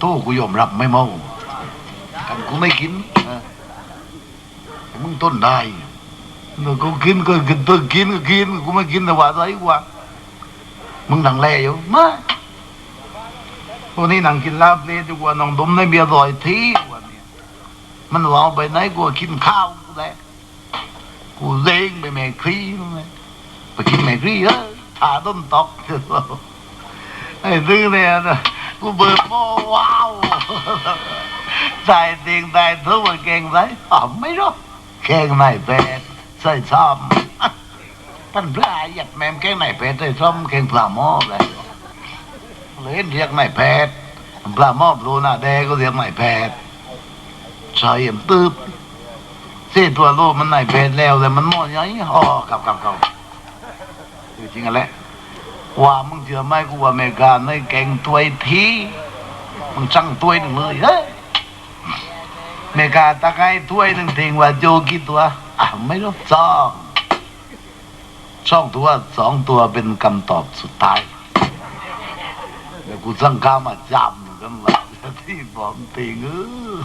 โต้กูยอมรับไม่เมากันกูไม่กินนะมึงต้นได้เดี๋ยวกูกินก็กินตัวกินก็กินกูไม่กินแต่ว่าไรวะมึงหนังแล่อยู่มาวันนี้หนังกินลาบเลยดีกว่าน้องดมในเบียร์ลอยทีวันนี้มันวาเอาไปไหนกูกินข้าวกูแหละกูเล้งไปแม่ครีไปกินแม่ครีเออถาต้นตอกไอ้ซื้อเนี่ยนะ กูเบิดโมว้าวใส่ติงใส่ทุกเก่งไรอ๋อไม่รู้แข่งไหนเป็ดใส่ซ้อมท่านพระอยากแมมแข่งไหนเป็ดใส่ซ้อมแข่งปลาหม้อเลยเลยเรียกไหนเป็ดปลาหม้อรู้นะแดก็เรียกไหนเป็ดใส่ยมตืบเส้ตัวโลมันไหนเป็ดแล้วแต่มันหม้อใหญ่อ๋อกับกับกับจริงกันแหละ ว่ามึงเชื่อไหมกูว่าอเมริกาในแกงตัวยทีมึงสั่งตัวยหนึ่งเลยเฮ้ยอเมริกาตะไคร้ถ้วยหนึ่งทิ้งว่าโจกี่ตัวอะไม่รู้สองสองตัวสองตัวเป็นคำตอบสุดท้ายเดี๋ยวกูสั่งข้ามาจำกันละที่บอกติงเออ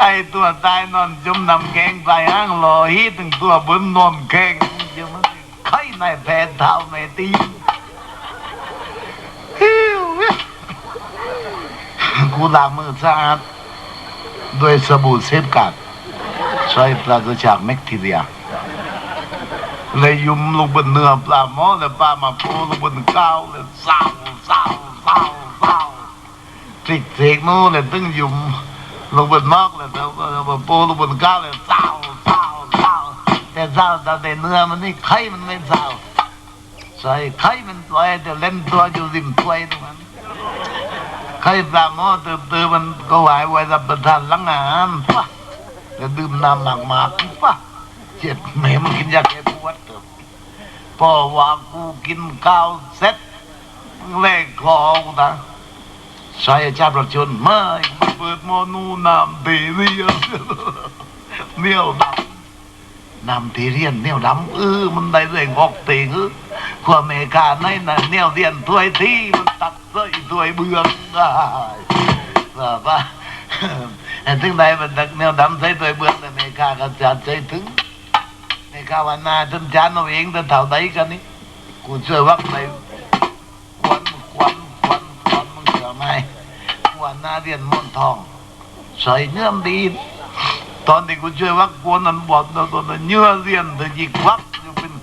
ไอตัวตายนอนจมน้ำแกงใส่ห้างรอฮีถึงตัวบนนอนแกงเดี๋ยวมันไข่ในแผ่นเท้าในตีน ฮิว กูล้างมือสะอาดด้วยสบู่เซฟกัดใช้ปราศจากแบคทีเรียเลยยุ่มลงบนเนื้อปลาหม้อแล้วปลามาปูลงบนก้าวเลยเศร้าเศร้าเศร้าเศร้าทริกเทกนู้นเลยตึงยุ่มลงบนมอกเลยแล้วมาปูลงบนก้าวเลยเศร้าเศร้าเศร้าแต่เศร้าแต่เนื้อมันนี่ไข่มันไม่เศร้าใส่ไข่มันตัวจะเล่นตัวอยู่ริมถ้วยตรงนั้น ไข่ปลาหม้อเติมเติมมันก็ไหวไว้รับประทานหลังอาหารปะแล้วดื่มน้ำหมักหมากปะเจ็บแม่มันกินยาแก้ปวดเถอะพอว่ากูกินข้าวเสร็จมึงแลกคอกูนะใส่ชาประชนไม่มันเปิดหมอนูน้ำดีเรียนเหนียวดำนำที่เรียนเนี่ยดำเออมันได้เรื่องออกเตงเออ ขั้วอเมริกาในน่ะเนี่ยเรียนถ้วยที่มันตัดเส้ยถ้วยเบืองได้ว่าปะแต่ถึงไหนมันตักเนี่ยดำใส่ถ้วยเบืองแต่อเมริกาก็จัดใจถึงอเมริกาวันหนาจนจานเอาเองแต่เท่าใดกันนี่กูช่วยวักในควันควันควันควันมึงเชื่อไหมวันหน้าเรียนมอนทองใส่เนื้อมดีตอนที่กูช่วยวักกวนนั้นบอกตอนนั้นเนื้อเรียนแต่ยิกวัก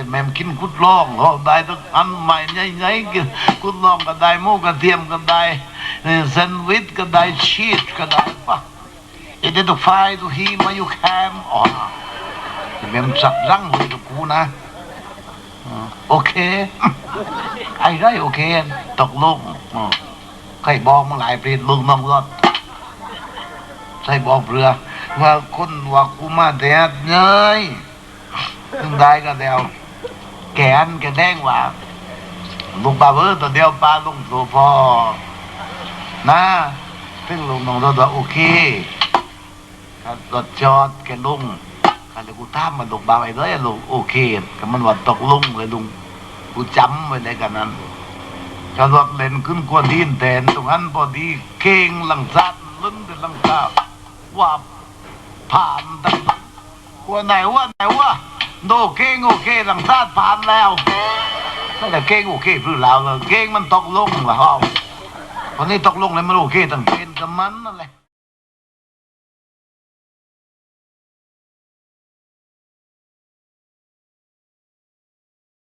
กลางก้าวเพิ่มเฮ้ยเปลือนกไปเที่ยวกูเลยเนี่ยเรียนไปอยากไปเที่ยวแต่ใกล้ว่าไรวะนี่มันบาปแต่ยังเบียร์ตัวนี้เรากูมารถไปเมกซีนเลยใช่กูไปกินคุดลองกูปะกันแม่มกินคุดลองเขาได้ทั้งอันใหม่ใหญ่ๆกินคุดลองก็ได้หมูกระเทียมก็ได้เอ่อแซนด์วิชก็ได้ชีสก็ได้ปะเอ็ดตัวไฟตัวฮีมาอยู่แคมอ๋อแม่มสักรังเลยกับกูนะโอเคไอ้ไรโอเคตกลงใครบอกมึงหลายเปลี่ยนมึงน้องรถใช่บอกเรือ ว่าคนว่ากูมาแดดเนยถึงได้ก็เดียว แกนแกแดงว่าลุงปลาเบอตัวเดียวปลาลุงโซฟอนะซึ่งลุงน้องรถว่าโอเคครับรถจอดแกลุงกันเลยกูถามมันลุงปลาไปเลยลุงโอเคก็มันว่าตกลุงเลยลุงกูจำไว้ในกันนั้นกระโดดเล่นขึ้นกวนดินแทนตรงนั้นพอดีเก่งหลังซัดลึ้นเป็นหลังคาว่าผ่านตั้งว่าไหนว่าไหนว่า โดเก่งโอเคหลังซัดผ่านแล้วไม่แต่เก่งโอเคหรือแล้วเลยเก่งมันตกลงแล้ววันนี้ตกลงเลยมันโอเคตั้งเป็นกับมันนั่นแหละ